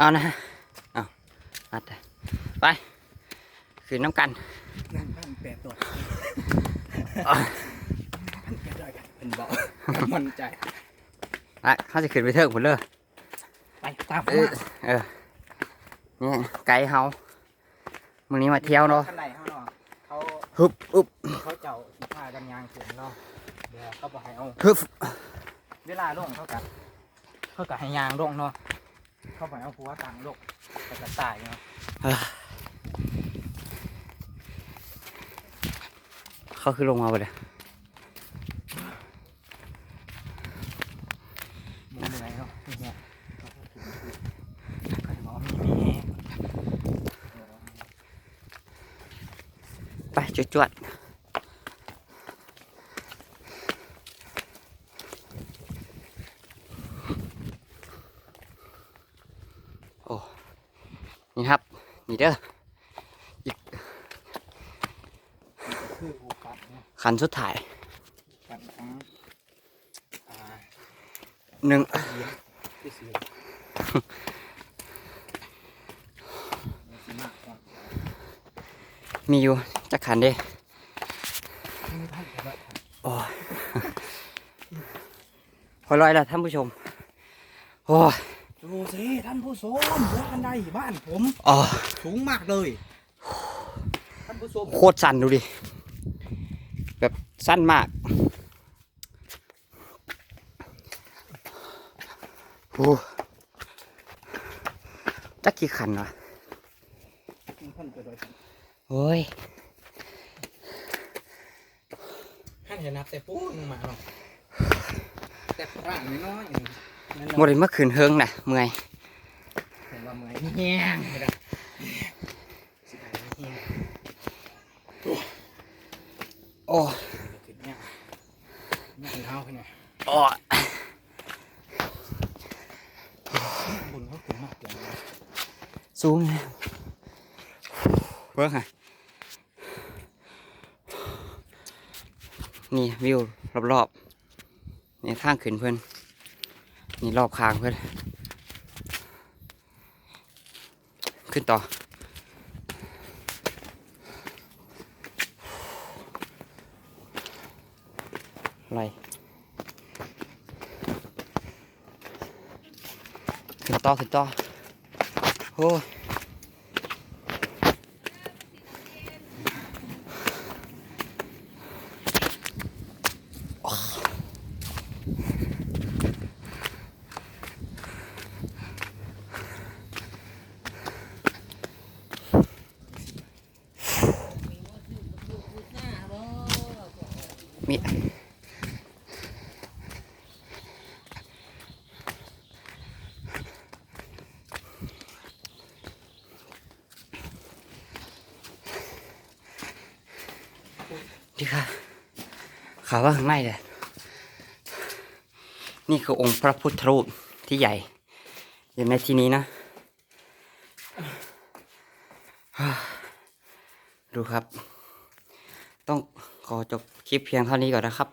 เอานะเอาอัดไปคืนน้ำกันนั่งพันแปดตัวอะพันแปดตัวกันเป็นเบามั่นใจอะเขาจะขึ้นไปเทิงผมเลยไปตามเออเออนี่ไกด์เฮามื้อนี้มาเที่ยวเนาะข้างในเขาเนาะเขาฮึบอึบเขาเจ้าสิพากันยางเขียนเนาะเดี๋ยวเขาบอกให้เอาฮึบเวลาลงเขากัเขากัให้ยางลงเนาะ เขาบอกให้เอาหัวตังลงแต่กระต่ายเนาะเขาคือลงมาไปเลยมึงเหนื่อยเนาะเนี่ยเขาจะบอกว่ามีมีแฮงไปจวด นี่ครับ นี่เด้อคือโอกาสเนาะคันสุดท้ายกันทั้งอ่าหนึ่งเลี้ยงที่สี่สิมากกว่ามีอยู่จักขันเด้มีพันแต่ว่าโอ้ยพอร้อยแล้วท่านผู้ชม โอ้ย ดูสิท่านผู้ชมว่ากันได้บ้านผมอ๋อสูงมากเลยท่านผู้ชมโคตรสั้นดูดิ แบบสั้นมากโอ้จักกี่ขันวะท่านไปโดยโอ้ยท่านจะนับแต่ปูนมาเนาะแต่ปร่างน้อยๆนั่น โมได้เมื่อคืนเฮิงนะเมื่อยเห็นว่าเมื่อยแห้งไม่ได้สิได้แห้งโอ้ยขึ้นเนี่ยเนี่ยเท้าขึ้นเนี่ยโอ้ยบุญเขาขึ้นมากเลยสูงนะเบิ่งฮะนี่วิวรอบๆนี่ทางขึ้นเพื่อน นี่รอบคางเพื่อนขึ้นต่อ อะไร ขึ้นต่อ ขึ้นต่อ โอ้ย มีดีค่ะข่าวว่าข้างในเลยนี่คือองค์พระพุทธรูปที่ใหญ่อยู่ในที่นี้นะ ดูครับ ต้องขอจบคลิปเพียงเท่านี้ก่อนนะครับ